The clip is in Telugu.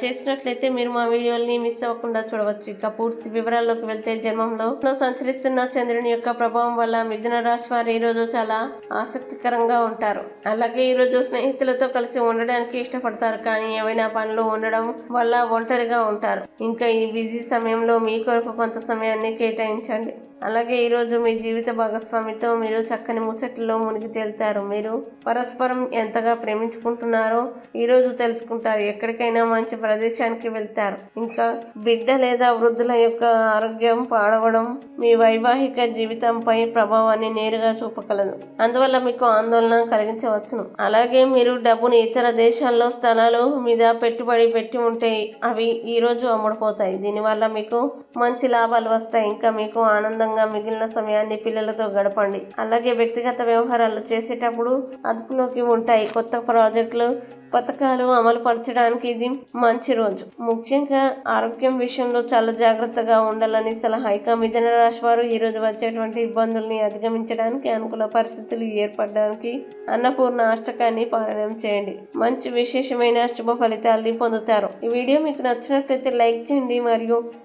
చేసినట్లయితే మీరు మా వీడియోల్ని మిస్ అవ్వకుండా చూడవచ్చు. ఇక పూర్తి వివరాల్లోకి వెళ్తే జన్మంలో సంచరిస్తున్న చంద్రుని యొక్క ప్రభావం వల్ల మిథున రాశి వారు ఈరోజు చాలా ఆసక్తికరంగా ఉంటారు. అలాగే ఈ రోజు స్నేహితులతో కలిసి ఉండడానికి ఇష్టపడతారు. కానీ ఏవైనా పనులు ఉండడం వల్ల ఒంటరిగా ఉంటారు. ఇంకా ఈ బిజీ సమయంలో మీ కొరకు కొంత సమయాన్ని కేటాయించండి. అలాగే ఈరోజు మీ జీవిత భాగస్వామితో మీరు చక్కని ముచ్చట్లలో మునిగి తేలుతారు. మీరు పరస్పరం ఎంతగా ప్రేమించుకుంటున్నారో ఈరోజు తెలుసుకుంటారు. ఎక్కడికైనా మంచి ప్రదేశానికి వెళ్తారు. ఇంకా బిడ్డ లేదా వృద్ధుల యొక్క ఆరోగ్యం పాడవడం మీ వైవాహిక జీవితంపై ప్రభావాన్ని నేరుగా చూపగలదు. అందువల్ల మీకు ఆందోళన కలిగించవచ్చును. అలాగే మీరు డబ్బును ఇతర దేశాల్లో స్థలాలు మీద పెట్టుబడి పెట్టి ఉంటే అవి ఈ రోజు అమ్ముడుపోతాయి. దీనివల్ల మీకు మంచి లాభాలు వస్తాయి. ఇంకా మీకు ఆనందంగా మిగిలిన సమయాన్ని పిల్లలతో గడపండి. అలాగే వ్యక్తిగత వ్యవహారాలు చేసేటప్పుడు అదుపులోకి ఉంటాయి. కొత్త ప్రాజెక్టులు పథకాలు అమలు పరచడానికి ఇది మంచి రోజు. ముఖ్యంగా ఆరోగ్యం విషయంలో చాలా జాగ్రత్తగా ఉండాలని సలహా. ఇక మిథున రాశి వారు ఈరోజు వచ్చేటువంటి ఇబ్బందుల్ని అధిగమించడానికి అనుకూల పరిస్థితులు ఏర్పడడానికి అన్నపూర్ణ అష్టకాన్ని పారాయణం చేయండి. మంచి విశేషమైన శుభ ఫలితాలని పొందుతారు. ఈ వీడియో మీకు నచ్చినట్లయితే లైక్ చేయండి మరియు